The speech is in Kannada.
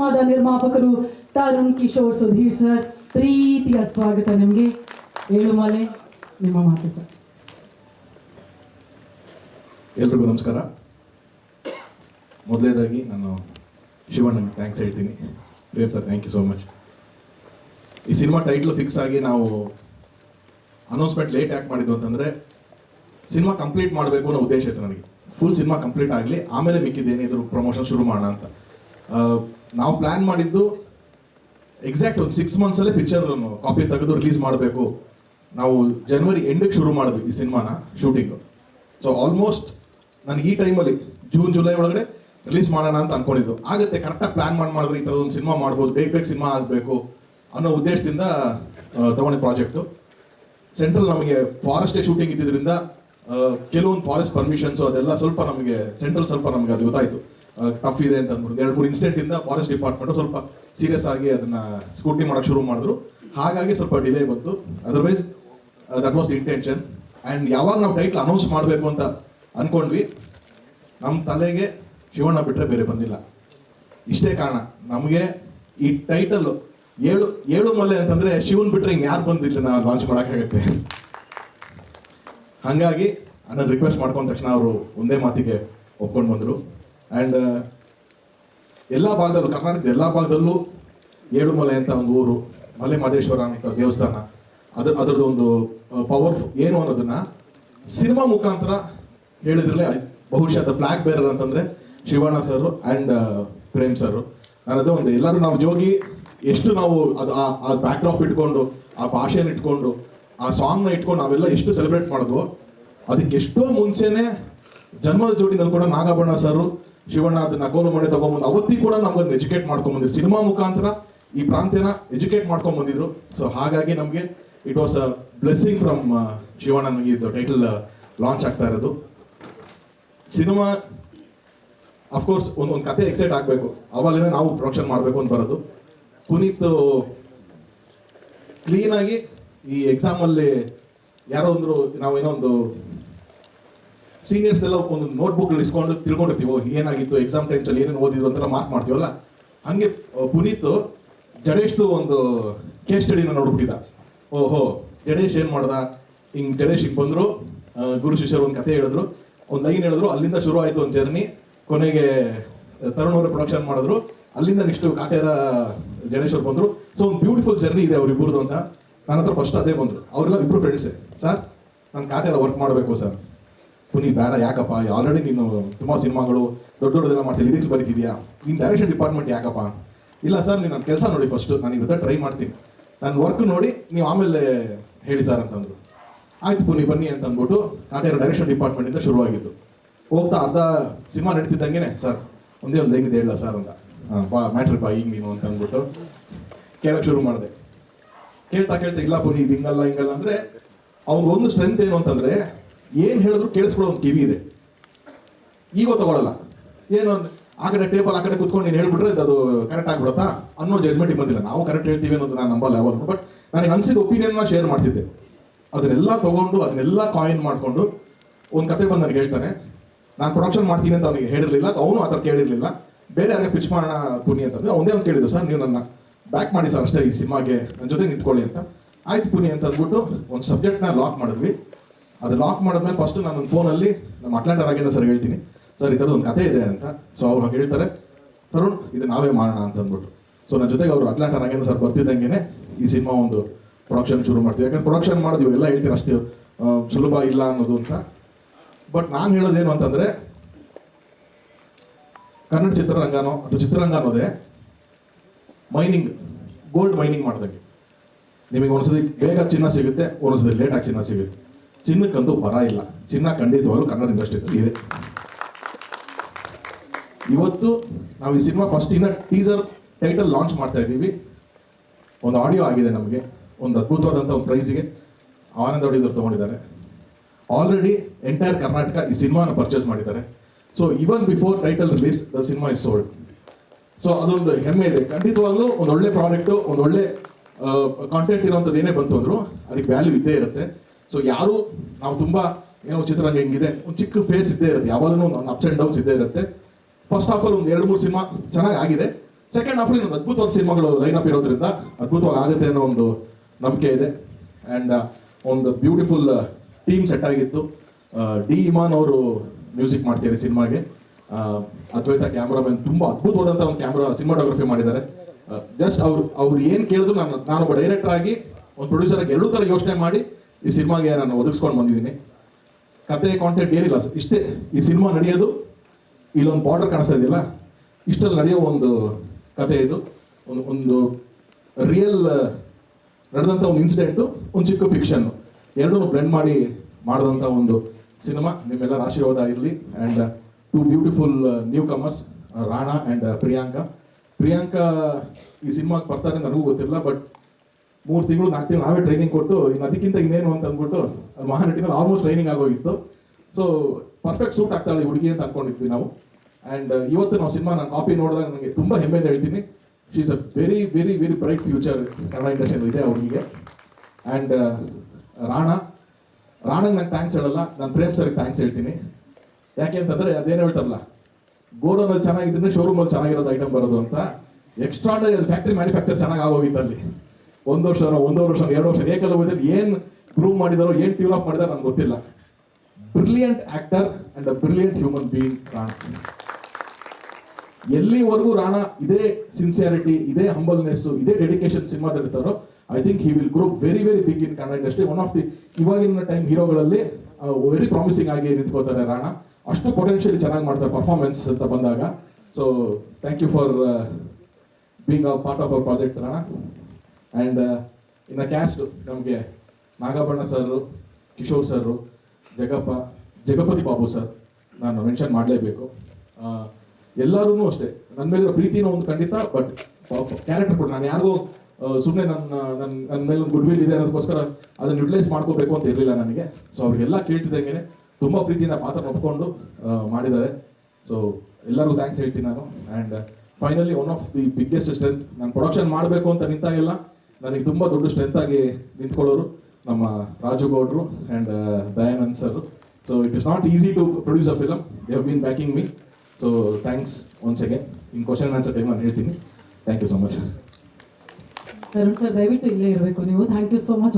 ಸಿನಿಮಾದ ನಿರ್ಮಾಪಕರು ತರುಣ್ ಕಿಶೋರ್ ಸುಧೀರ್ ಸರ್, ಪ್ರೀತಿಯ ಸ್ವಾಗತ ನಿಮಗೆ. ಏಳುಮಲೆ ನಿಮ್ಮ ಮಾತು ಸರ್. ಎಲ್ರಿಗೂ ನಮಸ್ಕಾರ. ಮೊದಲನೇದಾಗಿ ನಾನು ಶಿವಣ್ಣಗೆ ಥ್ಯಾಂಕ್ಸ್ ಹೇಳ್ತೀನಿ. Prem sir thank you so much ಈ ಸಿನಿಮಾ ಟೈಟ್ಲು ಫಿಕ್ಸ್ ಆಗಿ ನಾವು ಅನೌನ್ಸ್ಮೆಂಟ್ ಲೇಟ್ ಯಾಕೆ ಮಾಡಿದ್ವು ಅಂತಂದರೆ, ಸಿನಿಮಾ ಕಂಪ್ಲೀಟ್ ಮಾಡಬೇಕು ಅನ್ನೋ ಉದ್ದೇಶ ಇತ್ತು ನನಗೆ ಫುಲ್ ಸಿನಿಮಾ ಕಂಪ್ಲೀಟ್ ಆಗಲಿ, ಆಮೇಲೆ ಮಿಕ್ಕಿದ್ದೇನಿದ್ರು ಪ್ರಮೋಷನ್ ಶುರು ಮಾಡೋಣ ಅಂತ. ನಾವು ಪ್ಲ್ಯಾನ್ ಮಾಡಿದ್ದು ಎಕ್ಸಾಕ್ಟ್ ಒಂದು ಸಿಕ್ಸ್ ಮಂತ್ಸಲ್ಲೇ ಪಿಕ್ಚರ್ ಕಾಪಿ ತೆಗೆದು ರಿಲೀಸ್ ಮಾಡಬೇಕು. ನಾವು ಜನವರಿ ಎಂಡಿಗೆ ಶುರು ಮಾಡಿದ್ವಿ ಈ ಸಿನಿಮಾನ ಶೂಟಿಂಗು ಸೊ ಆಲ್ಮೋಸ್ಟ್ ನನಗೆ ಈ ಟೈಮಲ್ಲಿ ಜೂನ್ ಜುಲೈ ಒಳಗಡೆ ರಿಲೀಸ್ ಮಾಡೋಣ ಅಂತ ಅನ್ಕೊಂಡಿದ್ದು. ಆಗುತ್ತೆ ಕರೆಕ್ಟಾಗಿ ಪ್ಲಾನ್ ಮಾಡಿ, ಮಾಡಿದ್ರೆ ಈ ಥರದೊಂದು ಸಿನಿಮಾ ಮಾಡ್ಬೋದು. ಬೇಗ ಬೇಗ ಸಿನಿಮಾ ಆಗಬೇಕು ಅನ್ನೋ ಉದ್ದೇಶದಿಂದ ತೊಗೊಂಡಿದ್ದ ಪ್ರಾಜೆಕ್ಟು ಸೆಂಟ್ರಲ್ ನಮಗೆ ಫಾರೆಸ್ಟೇ ಶೂಟಿಂಗ್ ಇದ್ದಿದ್ದರಿಂದ ಕೆಲವೊಂದು ಫಾರೆಸ್ಟ್ ಪರ್ಮಿಷನ್ಸು ಅದೆಲ್ಲ ಸ್ವಲ್ಪ ನಮಗೆ ಸೆಂಟ್ರಲ್ ಸ್ವಲ್ಪ ನಮಗೆ ಅದು ಗೊತ್ತಾಯ್ತು. ಟಫ್ ಇದೆ ಅಂತ ಅಂದ್ಬಿಟ್ಟು, ಎರಡು ಮೂರು ಇನ್ಸ್ಟೆಂಟ್ ಇಂದ ಫಾರೆಸ್ಟ್ ಡಿಪಾರ್ಟ್ಮೆಂಟ್ ಸ್ವಲ್ಪ ಸೀರಿಯಸ್ ಆಗಿ ಅದನ್ನ ಸ್ಕೂಟಿ ಮಾಡಕ್ ಶುರು ಮಾಡಿದ್ರು. ಹಾಗಾಗಿ ಸ್ವಲ್ಪ ಡಿಲೇ ಬಂತು. Otherwise that was intention and ಯಾವಾಗ ನಾವು ಟೈಟ್ಲ್ ಅನೌನ್ಸ್ ಮಾಡಬೇಕು ಅಂತ ಅನ್ಕೊಂಡ್ವಿ ನಮ್ಮ ತಲೆಗೆ ಶಿವಣ್ಣ ಬಿಟ್ಟರೆ ಬೇರೆ ಬಂದಿಲ್ಲ. ಇಷ್ಟೇ ಕಾರಣ, ನಮಗೆ ಈ ಟೈಟಲ್ ಏಳು ಏಳು ಮಲೆ ಅಂತಂದ್ರೆ ಶಿವನ್ ಬಿಟ್ಟರೆ ಹಿಂಗೆ ಯಾರು ಬಂದಿಲ್ಲ ನಾನು ಲಾಂಚ್ ಮಾಡೋಕ್ಕಾಗತ್ತೆ ಹಾಗಾಗಿ ನನ್ನ ರಿಕ್ವೆಸ್ಟ್ ಮಾಡ್ಕೊಂಡ ತಕ್ಷಣ ಅವರು ಒಂದೇ ಮಾತಿಗೆ ಒಪ್ಕೊಂಡು ಬಂದರು. ಆ್ಯಂಡ್ ಎಲ್ಲ ಭಾಗದಲ್ಲೂ, ಕರ್ನಾಟಕದ ಎಲ್ಲ ಭಾಗದಲ್ಲೂ ಏಳುಮಲೆ ಅಂತ ಒಂದು ಊರು ಮಲೆ ಮಹದೇಶ್ವರ ಅಂತ ದೇವಸ್ಥಾನ. ಅದ್ರ ಅದರದ್ದು ಒಂದು ಪವರ್ ಏನು ಅನ್ನೋದನ್ನ ಸಿನಿಮಾ ಮುಖಾಂತರ ಹೇಳಿದ್ರಲ್ಲೇ ಬಹುಶಃ ದ ಫ್ಲಾಗ್ ಬೇರರ್ ಅಂತಂದ್ರೆ Shivanna sir and Prem sir ನನ್ನದು ಒಂದು, ಎಲ್ಲರೂ ನಾವು ಜೋಗಿ ಎಷ್ಟು ನಾವು ಅದು, ಆ- ಬ್ಯಾಕ್ ಡ್ರಾಪ್ ಇಟ್ಕೊಂಡು, ಆ ಭಾಷೆನ ಇಟ್ಕೊಂಡು, ಆ ಸಾಂಗ್ನ ಇಟ್ಕೊಂಡು ನಾವೆಲ್ಲ ಎಷ್ಟು ಸೆಲೆಬ್ರೇಟ್ ಮಾಡಿದ್ವೋ, ಅದಕ್ಕೆ ಎಷ್ಟೋ ಮುಂಚೆನೆ ಜನ್ಮದ ಜೋಡಿನಲ್ಲಿ ಕೂಡ ನಾಗಬಣ್ಣ ಸರ್ ಶಿವಣ್ಣ ಅದನ್ನ ನಗೋಲು ಮಾಡಿ ತಗೊಂಬಂದು ಅವತ್ತಿ ಕೂಡ ನಮ್ಗೆ ಎಜುಕೇಟ್ ಮಾಡ್ಕೊಂಡ್ ಬಂದಿದ್ರು. ಸಿನಿಮಾ ಮುಖಾಂತರ ಈ ಪ್ರಾಂತ್ಯನ ಎಜುಕೇಟ್ ಮಾಡ್ಕೊಂಡ್ ಬಂದಿದ್ರು. ಸೊ ಹಾಗಾಗಿ ನಮಗೆ it was a blessing from Shivanna ನಮಗೆ ಇದು ಟೈಟಲ್ ಲಾಂಚ್ ಆಗ್ತಾ ಇರೋದು. ಸಿನಿಮಾ ಅಫ್ಕೋರ್ಸ್ ಒಂದೊಂದು ಒಂದು ಕತೆ ಎಕ್ಸೈಟ್ ಆಗಬೇಕು. ಅವಾಗಲೇ ನಾವು ಪ್ರೊಡಕ್ಷನ್ ಮಾಡಬೇಕು ಅಂತ ಬರೋದು. ಪುನೀತ್ ಕ್ಲೀನಾಗಿ ಈ ಎಕ್ಸಾಮಲ್ಲಿ ಯಾರೋ ಒಂದು ಏನೋ ಒಂದು ಸೀನಿಯರ್ಸ್ ಎಲ್ಲ ಒಂದು ನೋಟ್ಬುಕ್ ಇಸ್ಕೊಂಡು ತಿಳ್ಕೊಂಡಿರ್ತೀವಿ, ಏನಾಗಿತ್ತು ಎಕ್ಸಾಮ್ ಟೈಮ್ಸಲ್ಲಿ ಏನೇನು ಓದಿದ್ರು ಅಂತೆಲ್ಲ ಮಾರ್ಕ್ ಮಾಡ್ತೀವಲ್ಲ? ಹಂಗೆ ಪುನೀತ್ ಜಡೇಶ್ದು ಒಂದು ಕೇಸ್ ಸ್ಟಡಿನ ನೋಡ್ಬಿಟ್ಟಿದ್ದ ಓಹೋ, ಜಡೇಶ್ ಏನು ಮಾಡ್ದ? ಹಿಂಗ್ ಜಡೇಶ್ ಹಿಂಗೆ ಬಂದ್ರು ಗುರು ಶಿಷ್ಯರು ಒಂದು ಕಥೆ ಹೇಳಿದ್ರು. ಒಂದು ಲೈನ್ ಹೇಳಿದ್ರು, ಅಲ್ಲಿಂದ ಶುರು ಆಯಿತು ಒಂದು ಜರ್ನಿ ಕೊನೆಗೆ ತರುಣ್ ಅವರು ಪ್ರೊಡಕ್ಷನ್ ಮಾಡಿದ್ರು. ಅಲ್ಲಿಂದ ನೆಕ್ಸ್ಟ್ ಕಾಟೇರ ಜಡೇಶ್ವರ್ ಬಂದ್ರು. ಸೊ ಒಂದು ಬ್ಯೂಟಿಫುಲ್ ಜರ್ನಿ ಇದೆ ಅವ್ರಿಬ್ಬರದು ಅಂತ. ನನ್ನ ಹತ್ರ ಫಸ್ಟ್ ಅದೇ ಬಂದ್ರು. ಅವರೆಲ್ಲ ಇಬ್ರು ಫ್ರೆಂಡ್ಸೇ ಸರ್, ನಾನು ಕಾಟೇರ ವರ್ಕ್ ಮಾಡಬೇಕು ಸರ್. ಪುನಿ ಬೇಡ, ಯಾಕಪ್ಪ? ಆಲ್ರೆಡಿ ನೀನು ತುಂಬ ಸಿನಿಮಾಗಳು ದೊಡ್ಡ ದೊಡ್ಡದೆಲ್ಲ ಮಾಡ್ತೀನಿ ಲಿರಿಕ್ಸ್ ಬರೀತಿದ್ಯಾ? ನೀನು ಡೈರೆಕ್ಷನ್ ಡಿಪಾರ್ಟ್ಮೆಂಟ್ ಯಾಕಪ್ಪ? ಇಲ್ಲ ಸರ್ ನೀನು ನನ್ನ ಕೆಲಸ ನೋಡಿ ಫಸ್ಟ್ ನಾನು ಇವತ್ತ ಟ್ರೈ ಮಾಡ್ತೀನಿ. ನನ್ನ ವರ್ಕ್ ನೋಡಿ ನೀವು ಆಮೇಲೆ ಹೇಳಿ ಸರ್ ಅಂತಂದ್ರು. ಆಯ್ತು ಪುನಿ ಬನ್ನಿ ಅಂತ ಅಂದ್ಬಿಟ್ಟು ಕಾಟೇರ ಡೈರೆಕ್ಷನ್ ಡಿಪಾರ್ಟ್ಮೆಂಟಿಂದ ಶುರುವಾಗಿದ್ದು. ಹೋಗ್ತಾ ಅರ್ಧ ಸಿನಿಮಾ ನಡೀತಿದ್ದಂಗೆ ಸರ್ ಒಂದೇ ಒಂದು ಹೆಂಗಿದೆ ಇದೆ ಹೇಳ ಸರ್ ಅಂತ. ಬಾ ಮ್ಯಾಟ್ರಿ ಬಾ, ಈಗ ನೀನು ಅಂತ ಅಂದ್ಬಿಟ್ಟು ಕೇಳಕ್ಕೆ ಶುರು ಮಾಡಿದೆ. ಕೇಳ್ತಾ ಕೇಳ್ತಾ, ಇಲ್ಲ ಪುನಿ ಇದು ಹಿಂಗಲ್ಲ ಹಿಂಗಲ್ಲ. ಅಂದ್ರೆ ಅವ್ರ ಒಂದು ಸ್ಟ್ರೆಂತ್ ಏನು ಅಂತಂದ್ರೆ ಏನ್ ಹೇಳಿದ್ರು ಕೇಳಿಸ್ಕೊಳ್ಳೋ ಒಂದು ಕಿವಿ ಇದೆ. ಈಗ ತಗೊಳ್ಳಲ್ಲ ಏನು ಆ ಕಡೆ ಟೇಬಲ್ ಆ ಕಡೆ ಕುತ್ಕೊಂಡು ನೀನು ಹೇಳ್ಬಿಟ್ರೆ ಅದು ಕರೆಕ್ಟ್ ಆಗ್ಬಿಡತ್ತಾ? ಅನ್ನೋ ಜಡ್ಮೆಂಟ್ ಬಂದಿಲ್ಲ. ನಾವು ಕರೆಕ್ಟ್ ಹೇಳ್ತೀವಿ ಅನ್ನೋದು ನಾನು ನಂಬಲ್ಲ ಯಾವಾಗ ಬಟ್ ನನಗೆ ಅನ್ಸಿದ ಒಪಿನಿಯನ್ನ ಶೇರ್ ಮಾಡ್ತಿದ್ದೆ. ಅದನ್ನೆಲ್ಲ ತಗೊಂಡು, ಅದನ್ನೆಲ್ಲ ಕಾಯಿನ್ ಮಾಡಿಕೊಂಡು ಒಂದು ಕತೆ ಬಂದು ನನಗೆ ಹೇಳ್ತಾನೆ ನಾನು ಪ್ರೊಡಕ್ಷನ್ ಮಾಡ್ತೀನಿ ಅಂತ ಅವನಿಗೆ ಹೇಳಿರಲಿಲ್ಲ. ಅವನು ಆ ಥರ ಕೇಳಿರಲಿಲ್ಲ. ಬೇರೆ ಯಾರಿಗೆ ಪಿಚ್ ಮಾಡೋಣ ಪುನಿ ಅಂತಂದ್ರೆ ಅವನೇ ಒಂದು ಕೇಳಿದ್ದು ಸರ್, ನೀವು ನನ್ನ ಬ್ಯಾಕ್ ಮಾಡಿ ಸರ್, ಅಷ್ಟೇ ಈ ಸಿನಿಮಾಗೆ ನನ್ನ ಜೊತೆ ನಿಂತ್ಕೊಳ್ಳಿ ಅಂತ. ಆಯ್ತು ಪುನಿ ಅಂತ ಅಂದ್ಬಿಟ್ಟು ಒಂದು ಸಬ್ಜೆಕ್ಟ್ನ ಲಾಕ್ ಮಾಡಿದ್ವಿ. ಅದು ಲಾಕ್ ಮಾಡಿದ್ಮೇಲೆ ಫಸ್ಟ್ ನಾನು ನನ್ನ ಫೋನಲ್ಲಿ ನಮ್ಮ ಅಟ್ಲಾಂಟ ರಾಗೇಂದ್ರ ಸರ್ ಹೇಳ್ತೀನಿ. ಸರ್ ಈ ಥರದ್ದು ಒಂದು ಕತೆ ಇದೆ ಅಂತ. ಸೊ ಅವ್ರು ಹಾಗೆ ಹೇಳ್ತಾರೆ. ತರುಣ್, ಇದು ನಾವೇ ಮಾಡೋಣ ಅಂತ ಅಂದ್ಬಿಟ್ಟು. ಸೊ ನನ್ನ ಜೊತೆಗೆ ಅವರು ಅಟ್ಲಾಂಟ ರಾಗೇಂದ್ರ ಸರ್ ಬರ್ತಿದ್ದಂಗೆ ಈ ಸಿನಿಮಾ ಒಂದು ಪ್ರೊಡಕ್ಷನ್ ಶುರು ಮಾಡ್ತೀವಿ. ಯಾಕಂದ್ರೆ ಪ್ರೊಡಕ್ಷನ್ ಮಾಡಿದ್ವಿ ಎಲ್ಲ ಹೇಳ್ತೀರ ಅಷ್ಟು ಸುಲಭ ಇಲ್ಲ ಅನ್ನೋದು ಅಂತ. ಬಟ್ ನಾನು ಹೇಳೋದೇನು ಅಂತಂದ್ರೆ, ಕನ್ನಡ ಚಿತ್ರರಂಗನೋ ಅಥವಾ ಚಿತ್ರರಂಗ ಅನ್ನೋದೇ ಮೈನಿಂಗ್ ಗೋಲ್ಡ್ ಮೈನಿಂಗ್ ಮಾಡ್ದಂಗೆ ನಿಮಗೆ ಒಂದ್ಸತಿ ಬೇಗ ಚಿನ್ನ ಸಿಗುತ್ತೆ ಒಂದೊಂದ್ಸತಿ ಲೇಟಾಗಿ ಚಿನ್ನ ಸಿಗುತ್ತೆ. ಚಿನ್ನಕ್ಕಂತೂ ಬರ ಇಲ್ಲ. ಚಿನ್ನ ಖಂಡಿತವಾಗ್ಲೂ ಕನ್ನಡ ಇಂಡಸ್ಟ್ರಿಯಲ್ಲಿ ಇದೆ. ಇವತ್ತು ನಾವು ಈ ಸಿನಿಮಾ ಫಸ್ಟ್ ಇನ್ನ ಟೀಸರ್ ಟೈಟಲ್ ಲಾಂಚ್ ಮಾಡ್ತಾ ಇದ್ದೀವಿ. ಒಂದು ಆಡಿಯೋ ಆಗಿದೆ ನಮಗೆ. ಒಂದು ಅದ್ಭುತವಾದಂಥ ಒಂದು ಪ್ರೈಸಿಗೆ ಆನಂದ ಹೊಡಿದ್ರು ತೊಗೊಂಡಿದ್ದಾರೆ. ಆಲ್ರೆಡಿ ಎಂಟೈರ್ ಕರ್ನಾಟಕ ಈ ಸಿನಿಮಾನ ಪರ್ಚೇಸ್ ಮಾಡಿದ್ದಾರೆ. So even before title release the cinema is sold so ಅದೊಂದು ಹೆಮ್ಮೆ ಇದೆ. ಖಂಡಿತವಾಗ್ಲೂ ಒಂದು ಒಳ್ಳೆ ಪ್ರಾಡಕ್ಟು ಒಂದು ಒಳ್ಳೆ ಕಾಂಟೆಂಟ್ ಇರೋವಂಥದ್ದು ಏನೇ ಬಂತು ಅಂದ್ರು ಅದಕ್ಕೆ ವ್ಯಾಲ್ಯೂ ಇದ್ದೇ ಇರುತ್ತೆ. ಸೊ ಯಾರು, ನಾವು ತುಂಬ ಏನೋ ಚಿತ್ರರಂಗ ಹೆಂಗಿದೆ, ಒಂದು ಚಿಕ್ಕ ಫೇಸ್ ಇದ್ದೇ ಇರುತ್ತೆ. ಯಾವಾಗಲೂ ಒಂದು ಅಪ್ಸ್ ಆ್ಯಂಡ್ ಡೌನ್ಸ್ ಇದ್ದೇ ಇರುತ್ತೆ. ಫಸ್ಟ್ ಆಫ್ ಆಲ್ ಒಂದು ಎರಡು ಮೂರು ಸಿನಿಮಾ ಚೆನ್ನಾಗಿ ಆಗಿದೆ. ಸೆಕೆಂಡ್ ಹಾಫ್ ಒಂದು ಅದ್ಭುತವಾದ ಸಿನಿಮಾಗಳು ಲೈನ್ ಅಪ್ ಇರೋದ್ರಿಂದ ಅದ್ಭುತವಾಗಿ ಆಗುತ್ತೆ ಅನ್ನೋ ಒಂದು ನಂಬಿಕೆ ಇದೆ. ಆ್ಯಂಡ್ ಒಂದು ಬ್ಯೂಟಿಫುಲ್ ಟೀಮ್ ಸೆಟ್ ಆಗಿತ್ತು. ಡಿ ಇಮಾನ್ ಅವರು ಮ್ಯೂಸಿಕ್ ಮಾಡ್ತಾರೆ ಸಿನಿಮಾಗೆ. ಅದ್ವೈತ ಕ್ಯಾಮ್ರಾಮನ್ ತುಂಬ ಅದ್ಭುತವಾದಂಥ ಒಂದು ಕ್ಯಾಮ್ರಾ ಸಿನಿಮಾಟೋಗ್ರಫಿ ಮಾಡಿದ್ದಾರೆ. ಜಸ್ಟ್ ಅವ್ರು ಅವ್ರು ಏನು ಕೇಳಿದ್ರು ನಾನು ನಾನು ಡೈರೆಕ್ಟರ್ ಆಗಿ, ಒಂದು ಪ್ರೊಡ್ಯೂಸರ್ ಆಗಿ ಎರಡೂ ಥರ ಯೋಚನೆ ಮಾಡಿ ಈ ಸಿನಿಮಾಗೆ ನಾನು ಒದಗಿಸ್ಕೊಂಡು ಬಂದಿದ್ದೀನಿ. ಕತೆ ಕಾಂಟೆಂಟ್ ಏನಿಲ್ಲ ಇಷ್ಟೇ, ಈ ಸಿನಿಮಾ ನಡೆಯೋದು, ಇಲ್ಲೊಂದು ಬಾರ್ಡರ್ ಕಾಣಿಸ್ತಾ ಇದೆಯಲ್ಲ, ಇಷ್ಟರಲ್ಲಿ ನಡೆಯೋ ಒಂದು ಕತೆ ಇದು. ಒಂದು ಒಂದು ರಿಯಲ್ ನಡೆದಂಥ ಒಂದು ಇನ್ಸಿಡೆಂಟು ಒಂದು ಚಿಕ್ಕ ಫಿಕ್ಷನ್ನು ಎರಡೂ ಬ್ಲೆಂಡ್ ಮಾಡಿ ಮಾಡಿದಂಥ ಒಂದು ಸಿನಿಮಾ. ನಿಮ್ಮೆಲ್ಲರ ಆಶೀರ್ವಾದ ಇರಲಿ. And to beautiful newcomers Rana and Priyanka Priyanka ಈ ಸಿನಿಮಾಗೆ ಬರ್ತಾರೆ ನನಗೂ ಗೊತ್ತಿಲ್ಲ ಬಟ್ ಮೂರು ತಿಂಗಳು, ನಾಲ್ಕು ತಿಂಗಳು ನಾವೇ ಟ್ರೈನಿಂಗ್ ಕೊಟ್ಟು, ಇನ್ನು ಅದಕ್ಕಿಂತ ಇನ್ನೇನು ಅಂತ ಅಂದ್ಬಿಟ್ಟು ಅದು ಮಹಾನಟಿನಲ್ಲಿ ಆಲ್ಮೋಸ್ಟ್ ಟ್ರೈನಿಂಗ್ ಆಗೋಗಿತ್ತು. ಸೊ ಪರ್ಫೆಕ್ಟ್ ಸೂಟ್ ಆಗ್ತಾಳೆ ಹುಡುಗಿ ಅಂತ ಅನ್ಕೊಂಡಿದ್ವಿ ನಾವು. ಆ್ಯಂಡ್ ಇವತ್ತು ನಾವು ಸಿನಿಮಾ ನಾನು ಕಾಪಿ ನೋಡಿದಾಗ ನನಗೆ ತುಂಬ ಹೆಮ್ಮೆಯಿಂದ ಹೇಳ್ತೀನಿ. She is a very very very bright future Kannada ಇಂಡಸ್ಟ್ರಿಯಲ್ಲಿ ಇದೆ ಅವಳಿಗೆ ಆ್ಯಂಡ್ ರಾಣಾ, ರಾಣಂಗೆ ನಂಗೆ ಥ್ಯಾಂಕ್ಸ್ ಹೇಳಲ್ಲ, ನಾನು ಪ್ರೇಮ್ ಸರ್ಗೆ ಥ್ಯಾಂಕ್ಸ್ ಹೇಳ್ತೀನಿ. ಯಾಕೆ ಅಂತಂದರೆ ಅದೇನು ಹೇಳ್ತಾರಲ್ಲ, ಗೋಡೌನಲ್ಲಿ ಚೆನ್ನಾಗಿದ್ರೆ ಶೋರೂಮಲ್ಲಿ ಚೆನ್ನಾಗಿರೋದು ಐಟಮ್ ಬರೋದು ಅಂತ. ಎಕ್ಸ್ಟ್ರಾ ಅದು ಫ್ಯಾಕ್ಟ್ರಿ ಮ್ಯಾನುಫ್ಯಾಕ್ಚರ್ ಚೆನ್ನಾಗಿ ಆಗೋಗಿತ್ತು ಅಲ್ಲಿ. ಒಂದು ವರ್ಷ ಒಂದು ವರ್ಷ, ಎರಡು ವರ್ಷ ಏಕಲ ಹೋದಲ್ಲಿ ಏನು ಪ್ರೂವ್ ಮಾಡಿದಾರೋ, ಏನು ಟ್ಯೂನ್ ಅಪ್ ಮಾಡಿದಾರೋ ನಂಗೆ ಗೊತ್ತಿಲ್ಲ. Brilliant actor and a brilliant human being Rana ಎಲ್ಲಿವರೆಗೂ ರಾಣಾ ಇದೇ ಸಿನ್ಸಿಯಾರಿಟಿ ಇದೇ ಹಂಬಲ್ನೆಸ್ ಇದೇ ಡೆಡಿಕೇಶನ್ ಸಿನಿಮಾ ಇರ್ತಾರೋ I think he will grow very very big in Kannada industry one of the ಇವಾಗಿನ ಟೈಮ್ ಹೀರೋಗಳಲ್ಲಿ ವೆರಿ ಪ್ರಾಮಿಸಿಂಗ್ ಆಗಿ ನಿಂತ್ಕೋತಾರೆ ರಾಣಾ. ಅಷ್ಟು ಪೊಟೆನ್ಷಿಯಲಿ ಚೆನ್ನಾಗಿ ಮಾಡ್ತಾರೆ ಪರ್ಫಾರ್ಮೆನ್ಸ್ ಅಂತ ಬಂದಾಗ. So thank you for being a part of our project Rana and ಇನ್ನು ಕ್ಯಾಸ್ಟು ನಮಗೆ ನಾಗಬಣ್ಣ ಸರ್ ಕಿಶೋರ್ ಸರ್ರು, ಜಗಪ್ಪ, ಜಗಪತಿ ಬಾಬು ಸರ್ ನಾನು ಮೆನ್ಷನ್ ಮಾಡಲೇಬೇಕು. ಎಲ್ಲರೂ ಅಷ್ಟೇ. ನನ್ನ ಮೇಲಿರೋ ಪ್ರೀತಿನೂ ಒಂದು ಖಂಡಿತ ಬಟ್ ಕ್ಯಾರೆಕ್ಟರ್ ಕೂಡ ನಾನು ಯಾರಿಗೂ ಸುಮ್ಮನೆ ನನ್ನ ನನ್ನ ನನ್ನ ಮೇಲೆ ಒಂದು ಗುಡ್ ವಿಲ್ ಇದೆ ಅನ್ನೋದಕ್ಕೋಸ್ಕರ ಅದನ್ನು ಯುಟಿಲೈಸ್ ಮಾಡ್ಕೋಬೇಕು ಅಂತ ಇರಲಿಲ್ಲ ನನಗೆ. ಸೊ ಅವ್ರಿಗೆಲ್ಲ ಕೇಳ್ತಿದ್ದಂಗೆ ತುಂಬ ಪ್ರೀತಿಯಿಂದ ಪಾತ್ರ ಒಪ್ಕೊಂಡು ಮಾಡಿದ್ದಾರೆ. ಸೊ ಎಲ್ಲರಿಗೂ ಥ್ಯಾಂಕ್ಸ್ ಹೇಳ್ತೀನಿ ನಾನು. And finally one of the biggest strength ನಾನು ಪ್ರೊಡಕ್ಷನ್ ಮಾಡಬೇಕು ಅಂತ ನಿಂತಾಗೆಲ್ಲ ನನಗೆ ತುಂಬ ದೊಡ್ಡ ಸ್ಟ್ರೆಂತ್ ಆಗಿ ನಿಂತ್ಕೊಳ್ಳೋರು ನಮ್ಮ ರಾಜು ಗೌಡ್ರು and Dayanand sir so it is not easy to produce a film they have been backing me so thanks once again in question answer time ನಾನು ಹೇಳ್ತೀನಿ. Thank you so much sir ದಯವಿಟ್ಟು ಇಲ್ಲೇ ಇರಬೇಕು. ನೀವು ಥ್ಯಾಂಕ್ ಯು ಸೊ ಮಚ್